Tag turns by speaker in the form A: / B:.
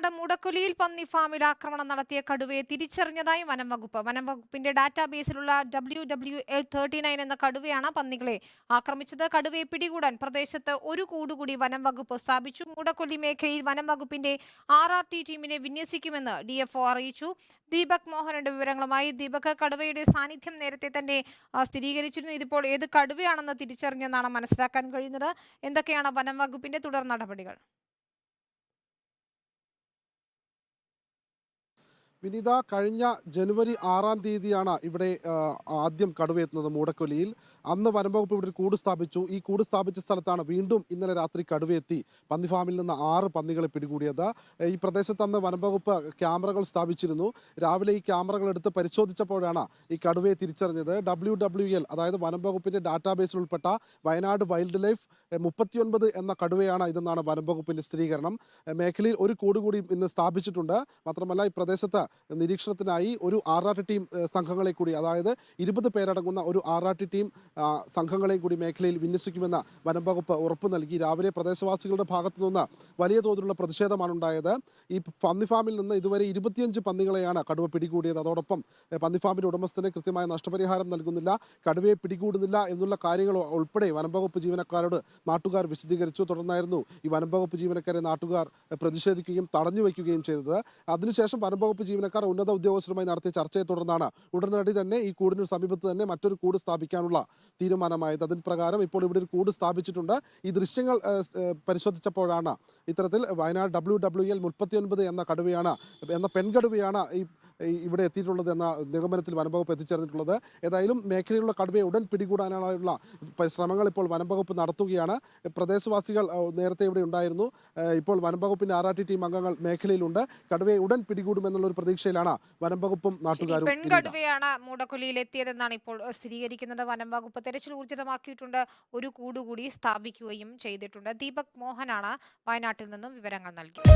A: വയനാട് മുടക്കുലിയിൽ പന്നി ഫാമിൽ ആക്രമണം നടത്തിയ കടുവയെ തിരിച്ചറിഞ്ഞതായി വനം വകുപ്പ്. വനം വകുപ്പിന്റെ ഡാറ്റാബേസിലുള്ള W W L thirty nine എന്ന കടുവയാണ് പന്നികളെ ആക്രമിച്ചത്. കടുവയെ പിടികൂടാൻ പ്രദേശത്ത് ഒരു കൂടുകൂടി വനം വകുപ്പ് സ്ഥാപിച്ചു. മുടക്കൊല്ലി മേഖലയിൽ വനം വകുപ്പിന്റെ ആർ ആർ ടി ടീമിനെ വിന്യസിക്കുമെന്ന് ഡി എഫ് ഒ അറിയിച്ചു. ദീപക് മോഹനന്റെ വിവരങ്ങളുമായി ദീപക് കടുവയുടെ സാന്നിധ്യം നേരത്തെ തന്നെ സ്ഥിരീകരിച്ചിരുന്നു. ഇതിപ്പോൾ ഏത് കടുവയാണെന്ന് തിരിച്ചറിഞ്ഞെന്നാണ് മനസ്സിലാക്കാൻ കഴിയുന്നത്. എന്തൊക്കെയാണ് വനം വകുപ്പിന്റെ തുടർ നടപടികൾ?
B: വിനീത കഴിഞ്ഞ ജനുവരി ആറാം തീയതിയാണ് ഇവിടെ ആദ്യം കടുവയെത്തുന്നത് മൂടക്കൊലിയിൽ. അന്ന് വനംവകുപ്പ് ഇവിടെ ഒരു കൂട് സ്ഥാപിച്ചു. ഈ കൂട് സ്ഥാപിച്ച സ്ഥലത്താണ് വീണ്ടും ഇന്നലെ രാത്രി കടുവയെത്തി പന്നി ഫാമിൽ നിന്ന് ആറ് പന്നികളെ പിടികൂടിയത്. ഈ പ്രദേശത്ത് അന്ന് വനംവകുപ്പ് ക്യാമറകൾ സ്ഥാപിച്ചിരുന്നു. രാവിലെ ഈ ക്യാമറകൾ എടുത്ത് പരിശോധിച്ചപ്പോഴാണ് ഈ കടുവയെ തിരിച്ചറിഞ്ഞത്. ഡബ്ല്യു ഡബ്ല്യു എൽ അതായത് വനംവകുപ്പിന്റെ ഡാറ്റാബേസിൽ ഉൾപ്പെട്ട വയനാട് വൈൽഡ് ലൈഫ് മുപ്പത്തിയൊൻപത് എന്ന കടുവയാണ് ഇതെന്നാണ് വനംവകുപ്പിന്റെ സ്ഥിരീകരണം. മേഖലയിൽ ഒരു കൂട് കൂടി ഇന്ന് സ്ഥാപിച്ചിട്ടുണ്ട്. മാത്രമല്ല ഈ പ്രദേശത്ത് നിരീക്ഷണത്തിനായി ഒരു ആർ ടി സംഘങ്ങളെ കൂടി അതായത് ഇരുപത് പേരടങ്ങുന്ന ഒരു ആർ ടി സംഘങ്ങളെയും കൂടി മേഖലയിൽ വിന്യസിക്കുമെന്ന് വനംവകുപ്പ് ഉറപ്പ് നൽകി. രാവിലെ പ്രദേശവാസികളുടെ ഭാഗത്തു നിന്ന് വലിയ തോതിലുള്ള പ്രതിഷേധമാണ് ഉണ്ടായത്. ഈ പന്നി ഫാമിൽ നിന്ന് ഇതുവരെ ഇരുപത്തിയഞ്ച് പന്നികളെയാണ് കടുവ പിടികൂടിയത്. അതോടൊപ്പം പന്നി ഉടമസ്ഥന് കൃത്യമായ നഷ്ടപരിഹാരം നൽകുന്നില്ല കടുവയെ പിടികൂടുന്നില്ല എന്നുള്ള കാര്യങ്ങൾ ഉൾപ്പെടെ വനംവകുപ്പ് ജീവനക്കാരോട് നാട്ടുകാർ വിശദീകരിച്ചു. തുടർന്നായിരുന്നു ഈ വനംവകുപ്പ് ജീവനക്കാരെ നാട്ടുകാർ പ്രതിഷേധിക്കുകയും തടഞ്ഞു വയ്ക്കുകയും ചെയ്തത്. അതിനുശേഷം വനംവകുപ്പ് ജീവനക്കാർ ഉന്നത ഉദ്യോഗസ്ഥരുമായി നടത്തിയ ചർച്ചയെ തുടർന്നാണ് ഉടനടി തന്നെ ഈ കൂടിന് സമീപത്ത് തന്നെ മറ്റൊരു കൂട് സ്ഥാപിക്കാനുള്ള തീരുമാനമായത്. അതിന് പ്രകാരം ഇപ്പോൾ ഇവിടെ ഒരു കൂട് സ്ഥാപിച്ചിട്ടുണ്ട്. ഈ ദൃശ്യങ്ങൾ പരിശോധിച്ചപ്പോഴാണ് ഇത്തരത്തിൽ വയനാട് ഡബ്ല്യു ഡബ്ല്യു എൽ എന്ന കടുവയാണ് എന്ന പെൺകടുവയാണ് ഈ ഇവിടെ എത്തിയിട്ടുള്ളത് എന്ന നിഗമനത്തിൽ വനംവകുപ്പ് എത്തിച്ചേർന്നിട്ടുള്ളത്. ഏതായാലും മേഖലയിലുള്ള കടുവയെ ഉടൻ പിടികൂടാനുള്ള ശ്രമങ്ങൾ ഇപ്പോൾ വനംവകുപ്പ് നടത്തുകയാണ്. പ്രദേശവാസികൾ നേരത്തെ ഇവിടെ ഉണ്ടായിരുന്നു. ഇപ്പോൾ വനംവകുപ്പിന്റെ ആർ ആർ ടി ടീം അംഗങ്ങൾ മേഖലയിലുണ്ട്. കടുവയെ ഉടൻ പിടികൂടുമെന്നുള്ള ഒരു പ്രതീക്ഷയിലാണ് വനംവകുപ്പും നാട്ടുകാരും.
A: പെൺകടുവയാണ് മൂടക്കൊല്ലിയിൽ എത്തിയതെന്നാണ് ഇപ്പോൾ സ്ഥിരീകരിക്കുന്നത്. വനംവകുപ്പ് തെരച്ചിൽ ഊർജിതമാക്കിയിട്ടുണ്ട്. ഒരു കൂടുകൂടി സ്ഥാപിക്കുകയും ചെയ്തിട്ടുണ്ട്. ദീപക് മോഹനാണ് വയനാട്ടിൽ നിന്നും വിവരങ്ങൾ നൽകിയത്.